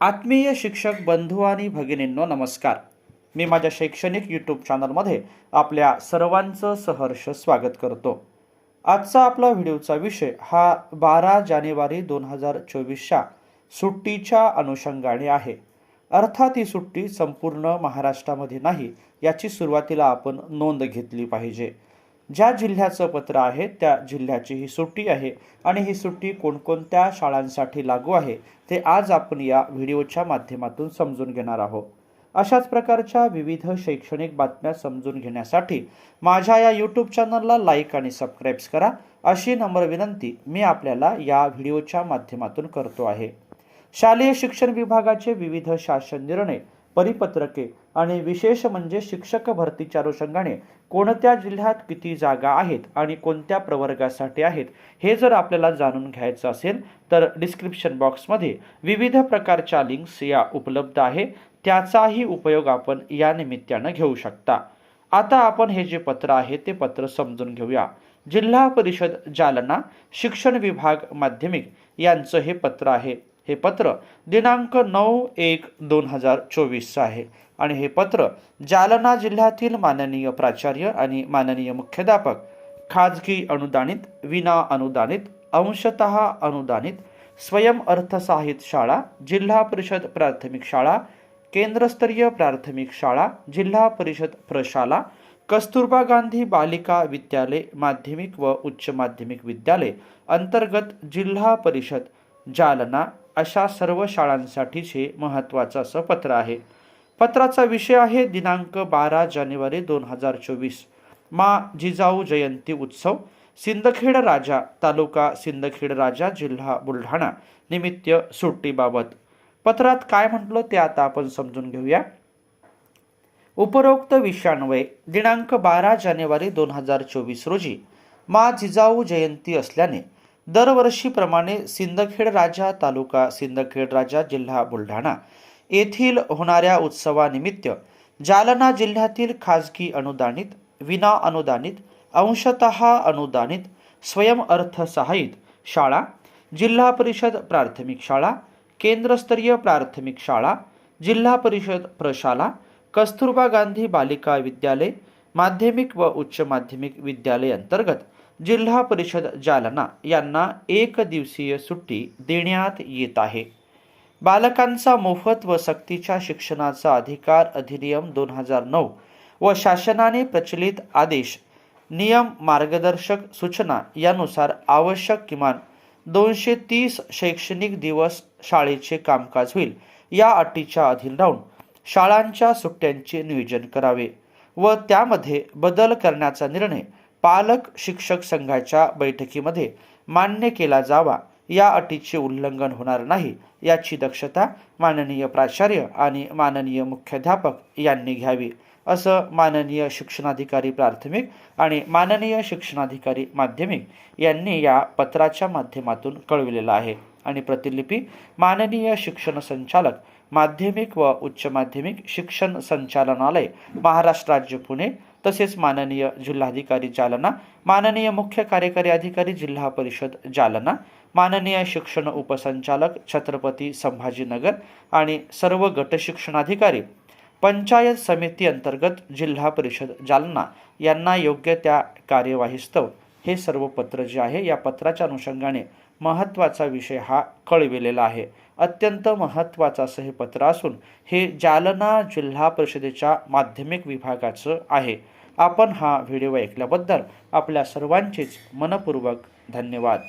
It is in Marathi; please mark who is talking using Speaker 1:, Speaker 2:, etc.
Speaker 1: आत्मीय शिक्षक बंधू आणि भगिनींनो नमस्कार. मी माझ्या शैक्षणिक यूट्यूब चॅनलमध्ये आपल्या सर्वांचं सहर्ष स्वागत करतो. आजचा आपला व्हिडिओचा विषय हा बारा जानेवारी दोन हजार चोवीसच्या सुट्टीच्या अनुषंगाने आहे. अर्थात ही सुट्टी संपूर्ण महाराष्ट्रामध्ये नाही याची सुरुवातीला आपण नोंद घेतली पाहिजे. ज्या जिल्ह्याचं पत्र आहे त्या जिल्ह्याची ही सुट्टी आहे. आणि ही सुट्टी कोणकोणत्या शाळांसाठी लागू आहे ते आज आपण या व्हिडिओच्या माध्यमातून समजून घेणार आहोत. अशाच प्रकारच्या विविध शैक्षणिक बातम्या समजून घेण्यासाठी माझ्या या यूट्यूब चॅनलला लाईक आणि सबस्क्राईब्स करा. अशी नम्र विनंती मी आपल्याला या व्हिडिओच्या माध्यमातून करतो आहे. शालेय शिक्षण विभागाचे विविध शासन निर्णय परिपत्रके आणि विशेष म्हणजे शिक्षक भरतीच्या अनुषंगाने कोणत्या जिल्ह्यात किती जागा आहेत आणि कोणत्या प्रवर्गासाठी आहेत हे जर आपल्याला जाणून घ्यायचं असेल तर डिस्क्रिप्शन बॉक्समध्ये विविध प्रकारच्या लिंक्स या उपलब्ध आहे. त्याचाही उपयोग आपण या निमित्तानं घेऊ शकता. आता आपण हे जे पत्र आहे ते पत्र समजून घेऊया. जिल्हा परिषद जालना शिक्षण विभाग माध्यमिक यांचं हे पत्र आहे. हे पत्र दिनांक नऊ एक दोन हजार चोवीसचं आहे. आणि हे पत्र जालना जिल्ह्यातील माननीय प्राचार्य आणि माननीय मुख्याध्यापक खाजगी अनुदानित विना अनुदानित अंशतः अनुदानित स्वयं अर्थसाहित शाळा जिल्हा परिषद प्राथमिक शाळा केंद्रस्तरीय प्राथमिक शाळा जिल्हा परिषद प्रशाला कस्तुरबा गांधी बालिका विद्यालय माध्यमिक व उच्च माध्यमिक विद्यालय अंतर्गत जिल्हा परिषद जालना अशा सर्व शाळांसाठीचे महत्त्वाचं असं पत्र आहे. पत्राचा विषय आहे दिनांक बारा जानेवारी दोन हजार चोवीस. मा जिजाऊ जयंती उत्सव सिंदखेड राजा तालुका सिंदखेड राजा जिल्हा बुलढाणा निमित्त सुट्टीबाबत पत्रात काय म्हटलं ते आता आपण समजून घेऊया. उपरोक्त विषयान्वये दिनांक बारा जानेवारी दोन हजार चोवीस रोजी मा जिजाऊ जयंती असल्याने दरवर्षीप्रमाणे सिंदखेड राजा तालुका सिंदखेड राजा जिल्हा बुलढाणा येथील होणाऱ्या उत्सवानिमित्त जालना जिल्ह्यातील खाजगी अनुदानित विना अनुदानित अंशतः अनुदानित स्वयं अर्थसहाय्यित शाळा जिल्हा परिषद प्राथमिक शाळा केंद्रस्तरीय प्राथमिक शाळा जिल्हा परिषद प्रशाला कस्तुरबा गांधी बालिका विद्यालय माध्यमिक व उच्च माध्यमिक विद्यालय अंतर्गत जिल्हा परिषद जालना यांना एक दिवसीय सुट्टी देण्यात येत आहे. बालकांचा मोफत व सक्तीच्या शिक्षणाचा अधिकार अधिनियम दोन हजार नऊ व शासनाने प्रचलित आदेश नियम मार्गदर्शक सूचना यानुसार आवश्यक किमान दोनशे तीस शैक्षणिक दिवस शाळेचे कामकाज होईल या अटीच्या अधीन राहून शाळांच्या सुट्ट्यांचे नियोजन करावे. व त्यामध्ये बदल करण्याचा निर्णय पालक शिक्षक संघाच्या बैठकीमध्ये मान्य केला जावा या अटीचे उल्लंघन होणार नाही याची दक्षता माननीय प्राचार्य आणि माननीय मुख्याध्यापक यांनी घ्यावी असं माननीय शिक्षणाधिकारी प्राथमिक आणि माननीय शिक्षणाधिकारी माध्यमिक यांनी या पत्राच्या माध्यमातून कळविलेलं आहे. आणि प्रतिलिपी माननीय शिक्षण संचालक माध्यमिक व उच्च माध्यमिक शिक्षण संचालनालय महाराष्ट्र राज्य पुणे. तसेच माननीय जिल्हाधिकारी जालना माननीय मुख्य कार्यकारी अधिकारी जिल्हा परिषद जालना माननीय शिक्षण उपसंचालक छत्रपती संभाजीनगर आणि सर्व गट शिक्षणाधिकारी पंचायत समिती अंतर्गत जिल्हा परिषद जालना यांना योग्य त्या कार्यवाहीस्तव हे सर्व पत्र जे आहे या पत्राच्या अनुषंगाने महत्त्वाचा विषय हा कळविलेला आहे. अत्यंत महत्त्वाचं असं हे पत्र असून हे जालना जिल्हा परिषदेच्या माध्यमिक विभागाचं आहे. आपण हा व्हिडिओ ऐकल्याबद्दल आपल्या सर्वांचेच मनपूर्वक धन्यवाद.